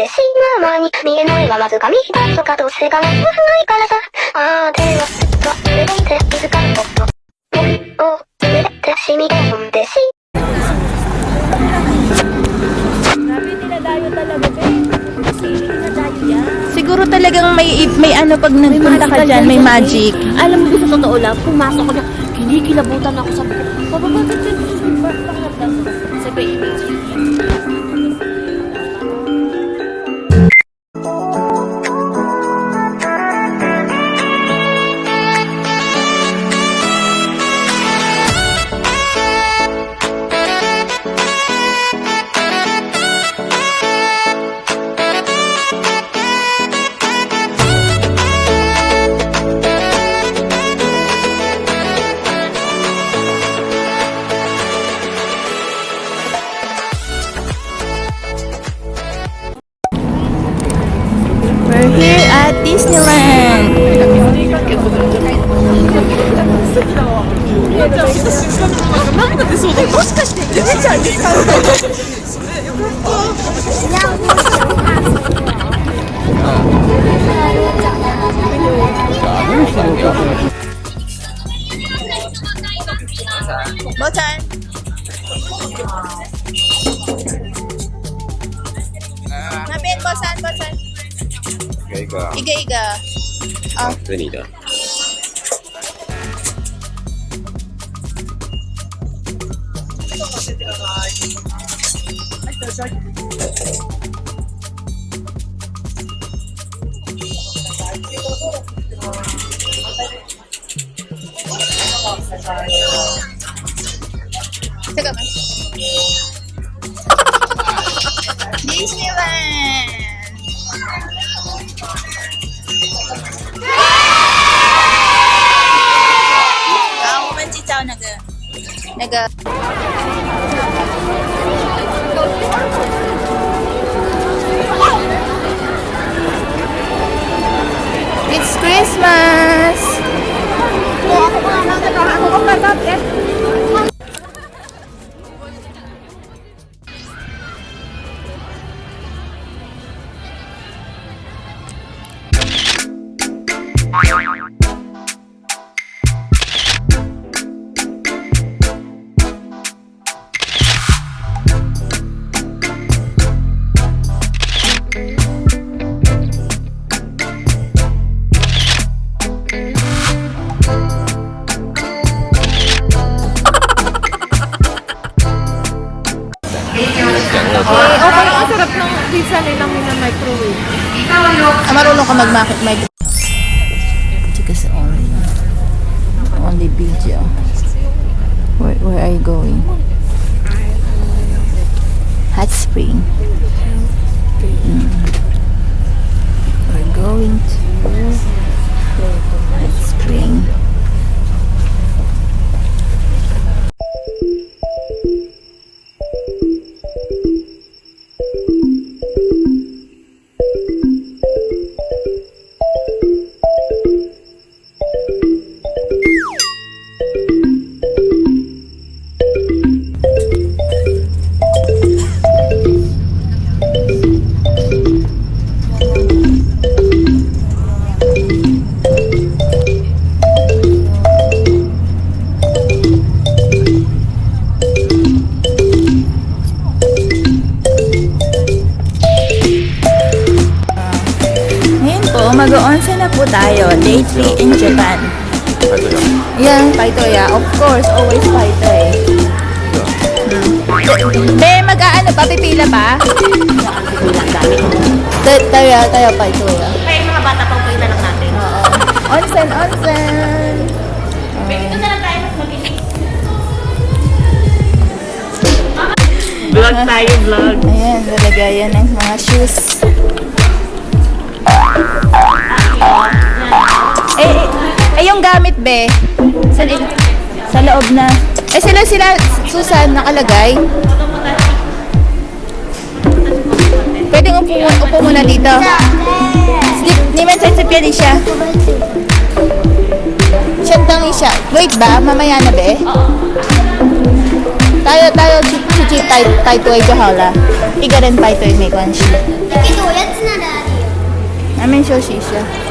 ってしまう間に見えないままず紙一つとかどうせがないからさあーではずっとそれでいて気づかんこともう上で染み込んでし Grabe, dinadayo talaga, babe. Sili, dinadayo yan. Siguro talagang may may ano pag nagpunta ka dyan, may magic. Alam mo, sa totoo lang, pumasok ko na, kinikilabutan ako sa Papa, bakit yun? Bakit 一个啊，一个一个。好，这是你的。Christmas! Chicas only. Only video. Where, where are you going? Hot Spring. Mm. We're going to Hot Spring. City in Japan. Yan, Paitoya. Of course, always Paitoy. Be, eh. mm. eh, mag-aano pa? Pipila pa? Tayo, tayo, tayo Paitoya. Kaya yung mga bata pa, upoy lang natin. Oo. Onsen, onsen. Dito na lang tayo mas mabilis. Vlog tayo, vlog. Ayan, nalagayan ng mga shoes. Yan. Oh. Eh, eh yung gamit, be. Sa, sa loob na. Eh, sila sila, Susan, nakalagay. Pwede mo upo, upo muna dito. Sleep, ni man sa yan siya. Shut siya. Wait ba? Mamaya na, be? Tayo, tayo, chichi, tayo, tayo, tayo, jahala. Iga rin tayo, tayo, may kwanshi. Ito, yan sinadari. Namin show siya.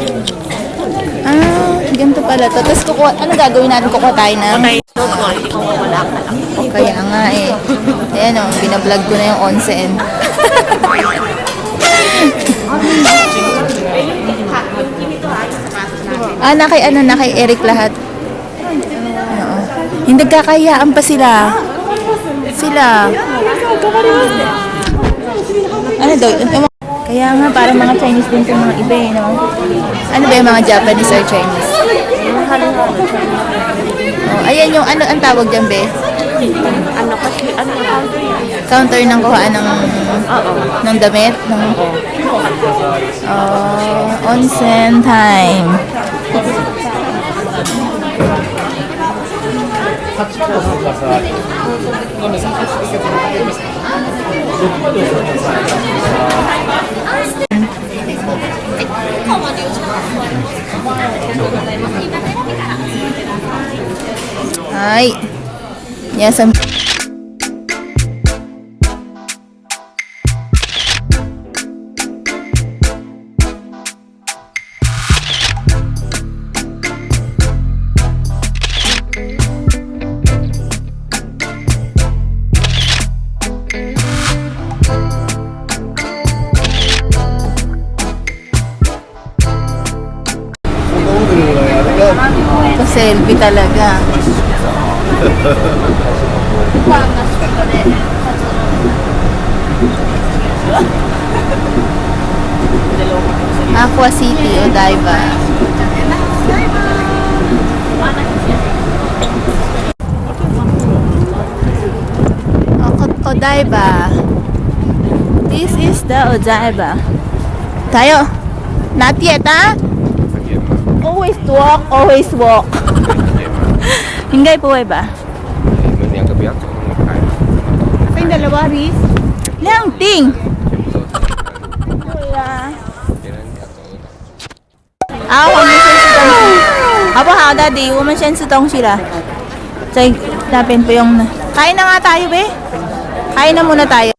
ganito pala to. Tapos kukuha, ano gagawin natin? Kukuha tayo na? Hindi ko mawala ka lang. O kaya nga eh. Ayan o, binablog ko na yung onsen. ah, na kay ano, na kay Eric lahat. Oo. Hindi kakayaan pa sila. Sila. Ano daw? Kaya nga, parang mga Chinese din sa mga iba eh, no? Ano ba yung mga Japanese or Chinese? Oh, ayan yung ano ang tawag diyan, be? Ano kasi, ano counter yan? Counter ng kuhaan ng Oo. ng damit ng Oh, onsen time. Ay. Yes, ang Pa-selfie talaga. Aqua City o Diva. O- Odaiba. This is the Odaiba. Tayo. Not yet, ah? always walk, always walk. Hinggay po ba? Hindi ang gabi ako. Sa yung dalawa, Riz? Lang ting! Wala. Aw, ah, ang mission si Tong. Apo ha, daddy, woman siya si Tong sila. Say, napin po yung... Kain na nga tayo, be. Kain na muna tayo.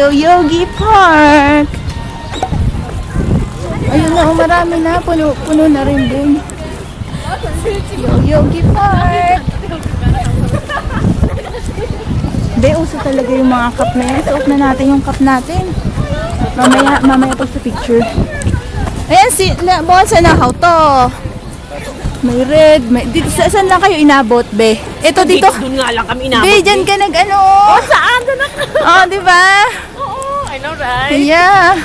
Here at Yoyogi Park. Ayun na, oh, marami na. Puno, puno na rin dun. Yoyogi Park. Be, uso talaga yung mga cup na yan. Suot na natin yung cup natin. Mamaya, mamaya pag sa picture. Ayan, si, na, bukan sa nakaw to. May red, may, dito, sa, saan lang kayo inabot, be? Ito dito. Doon nga lang kami inabot. Be, dyan ka nag ano. Saan? Doon na Oh, di ba? I know, right? Yeah.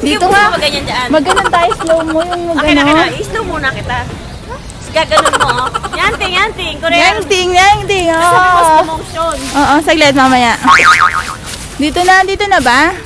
Dito nga. ganyan dyan. Maganon tayo slow mo yung Okay na, okay na. I-slow muna kita. Gaganon mo, oh. Yanting, yanting. Korean. Yang ting, yang ting. Boss Oh. promotion. Oo, saglit mamaya. Dito na, dito na ba?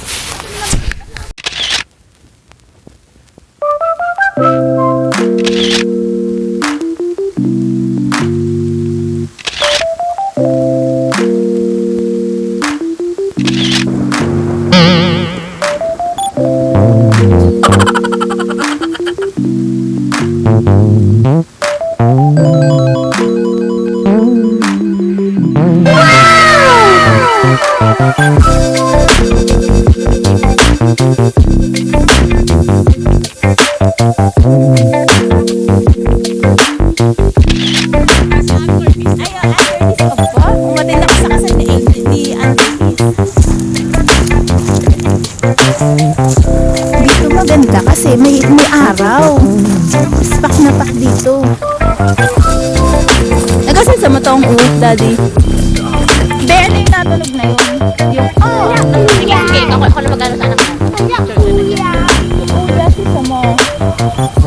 不一乌，不一，我是什么？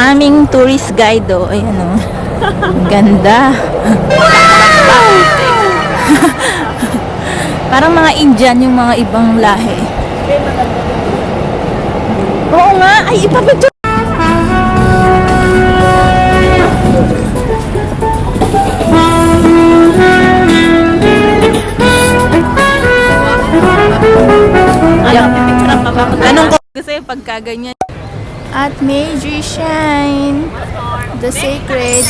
Aming tourist guide, oh. Ayan, oh. Ang Ganda. Parang mga Indian yung mga ibang lahi. Oo nga. Ay, ipapicture. Anong ko kasi pagka ganyan. At Meiji Shine. The Sacred.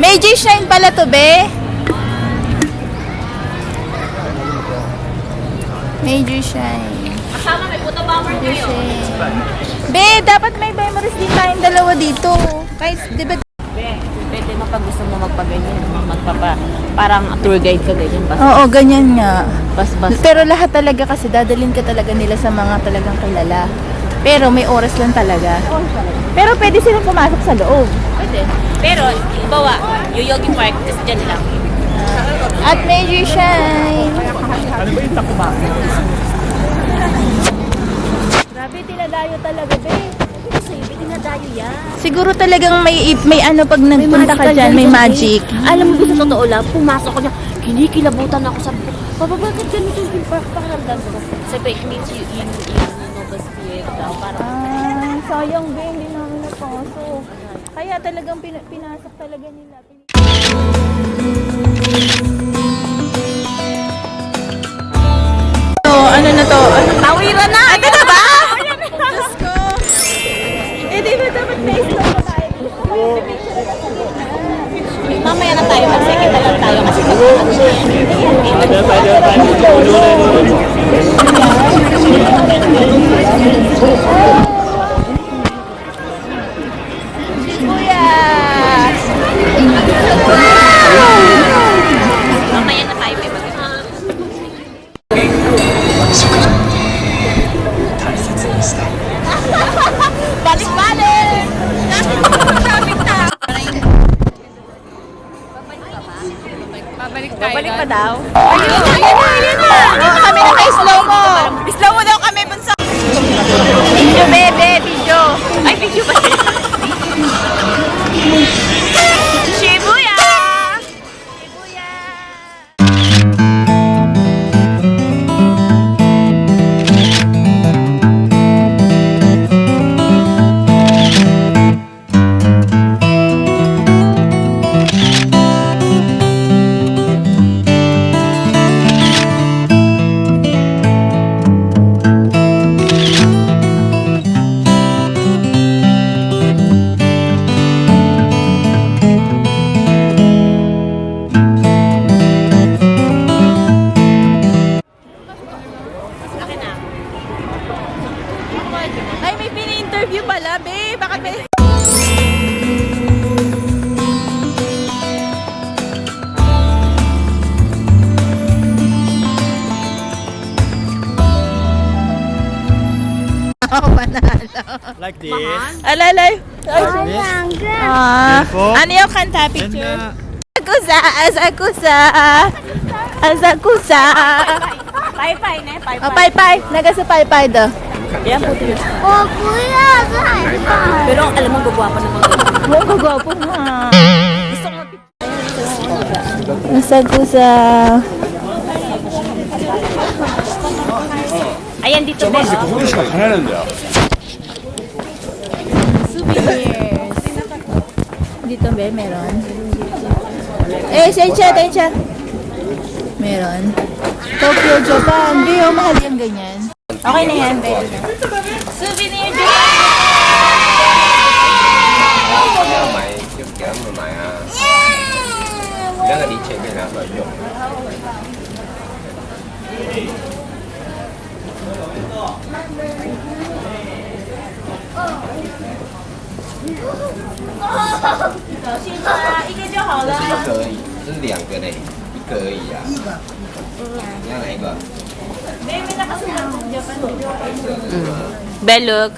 Meiji Shine pala to, be. Meiji Shine. Kasama may puto bomber kayo. Be, dapat may memories din tayong dalawa dito. Kahit, di ba? Pwede mo pag gusto mo magpaganyan, magpapa, parang tour guide ka ganyan, bas, Oo, ganyan nga. bas, bas. Pero lahat talaga kasi dadalhin ka talaga nila sa mga talagang kilala. Pero may oras lang talaga. Pero pwede silang pumasok sa loob. Pwede. Pero, bawa, Yoyogi Park, kasi dyan lang. At Meiji Shine. Grabe, tinadayo talaga, be. Kasi, yan. Siguro talagang may may ano pag nagpunta ka dyan, may magic. Alam mo, sa totoo lang, pumasok ko niya, kinikilabutan ako sa Papa, bakit ganito yung park pakiramdam ko? Sabi, it means you, you, you, you know, the spirit daw. Parang, Ah, sayang be, hindi namin napasok. Kaya talagang pin- pinasok talaga nila. So, ano na to? Tawiran na! Ito na ba? Diyos ko! Eh, di ba dapat slow pa tayo? mamaya na tayo, mag-second na lang tayo kasi Kuya! mamaya 친구야. Babalik pa daw? Ayun, ayun na, ayun na! Oo, kami na kay slow mo. Slow mo daw kami, bunso. Video, bebe, video. Ay, video ba? Shibuya! Alalay. Ah. Ano yung kanta picture? Agusa, asakusa. Asakusa. Paypay na, paypay. Oh, paypay. Nagasa paypay do. Yan po tiyo. Oh, kuya, Pero alam mo, gagwapo naman. Oo, gagwapo nga. Gusto mo picture. Asakusa. Ayan dito. 저 맛이 그거로 Souvenirs. Dito ba, meron? Eh, Sensha, Tensha. Meron. Tokyo, Japan. Be, oh, mahal yung ganyan. Okay na yan, be. Souvenir Japan! 要买就给他们买啊你那 小心啊，一个就好了。是一个而已，这是两个嘞，一个而已啊。一个，你要哪一个？没没，那个是两个，分左右。嗯，Bad look。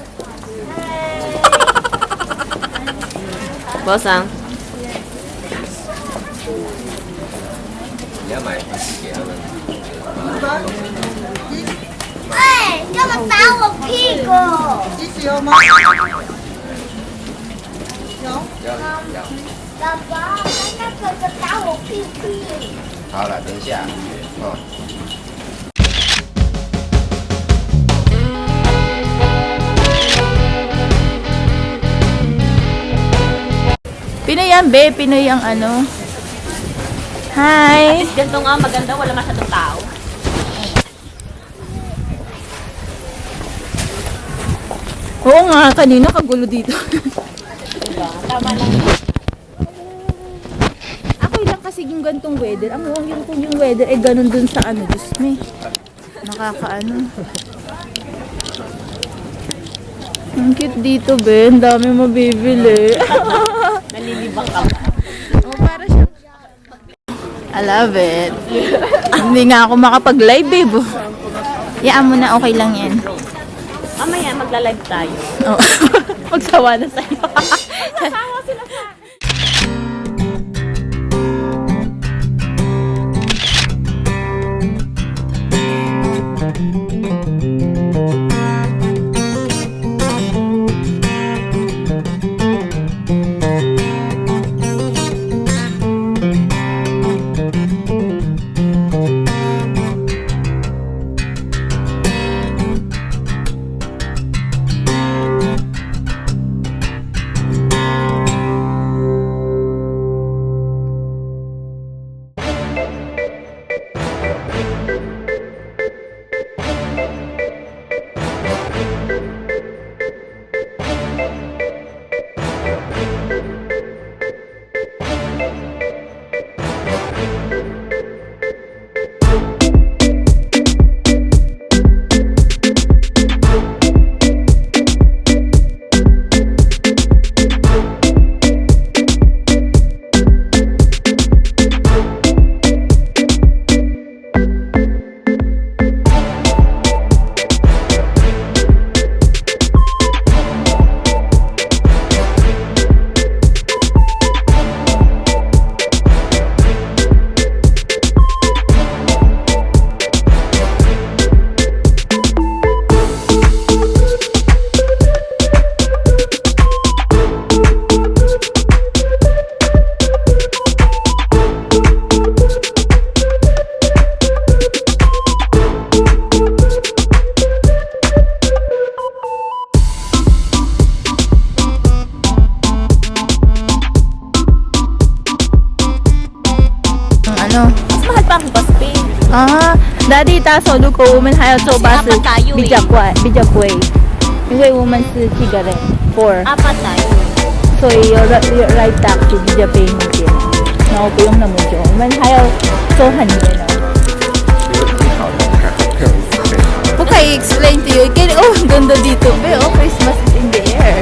博桑，你要买东西。哎，要么打我屁股。你喜欢吗？要要。爸爸，那哥哥打我屁股。好了，等一下。哦。 Pinoy yan, be. Pinoy ang ano. Hi! Ganito nga maganda, wala masyadong tao. Oo nga, kanina kagulo dito. Tama lang. Ako lang kasi yung gantong weather. Ang huwag yung kung yung weather ay ganun dun sa ano, Diyos me. Nakakaano. Ang cute dito, be. Ang dami mabibili. Nalilibang ka. oh, para siya. I love it. Hindi nga ako makapag-live, babe. Yaan mo na, okay lang yan. Mamaya magla-live tayo. Oh. Magsawa na sa'yo. Ah, daddy 搭手路口，我们还有坐巴士 Kasi apat tayo eh. 比较快，比较贵，因为我们是七个人，four， Apat tayo. 所以有 ride 有 ride taxi 比较便宜一点，然后不用那么久，我们还要走很远哦。不可以 explain to you. Again, oh, ang ganda dito. Be, oh, Christmas is in the air.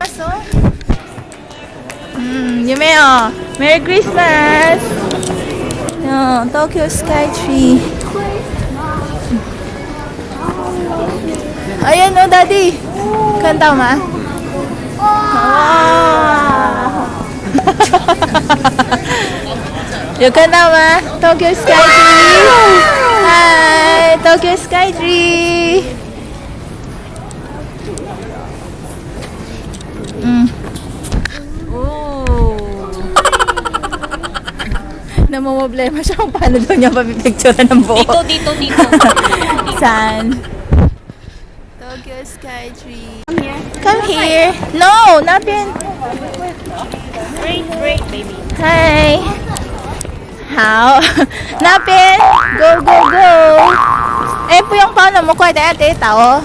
Kaso? Mm, yume oh. Merry Christmas! No, Tokyo Skytree. Ayan o, oh, Daddy! Kanta ma? Wow! You kanta ma? Tokyo Skytree! Hi! Tokyo Skytree! Namumblema siya kung paano daw niya mapipicture ng buo. Dito, dito, dito. Saan? Tokyo Sky Tree. Come here. No, nothing. Great, great, baby. Hi. How? Napin! Go, go, go! Eh, po yung paano mo ko, ate, ate, tao.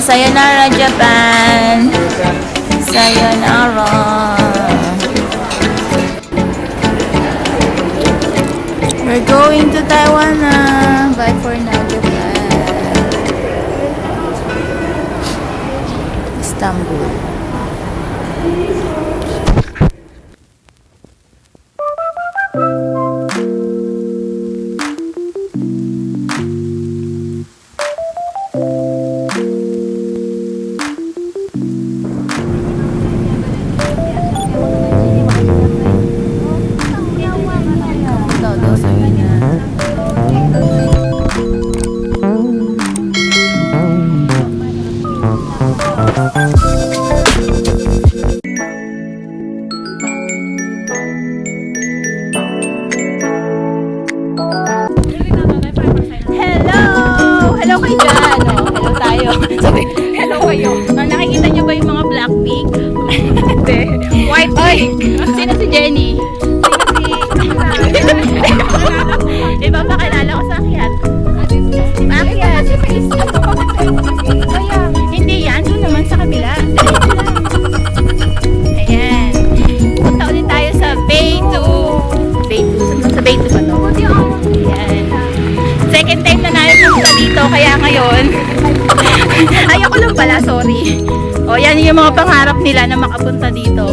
Sayonara, Japan. Sayonara. We're going to Taiwan kayo. Ah, nakikita niyo ba yung mga Blackpink? Hindi. White pink. Sino si Jenny? Sino si... Ipapakilala ko sa akyat. Akyat. Kaya, hindi yan. Doon naman sa kabila. Ayan. Punta ulit tayo sa Bay 2. Bay 2. Sa Bay 2 ba to? Ayan. Second time na namin punta dito, kaya ngayon, ayoko pala, sorry. O, yan yung mga pangarap nila na makapunta dito.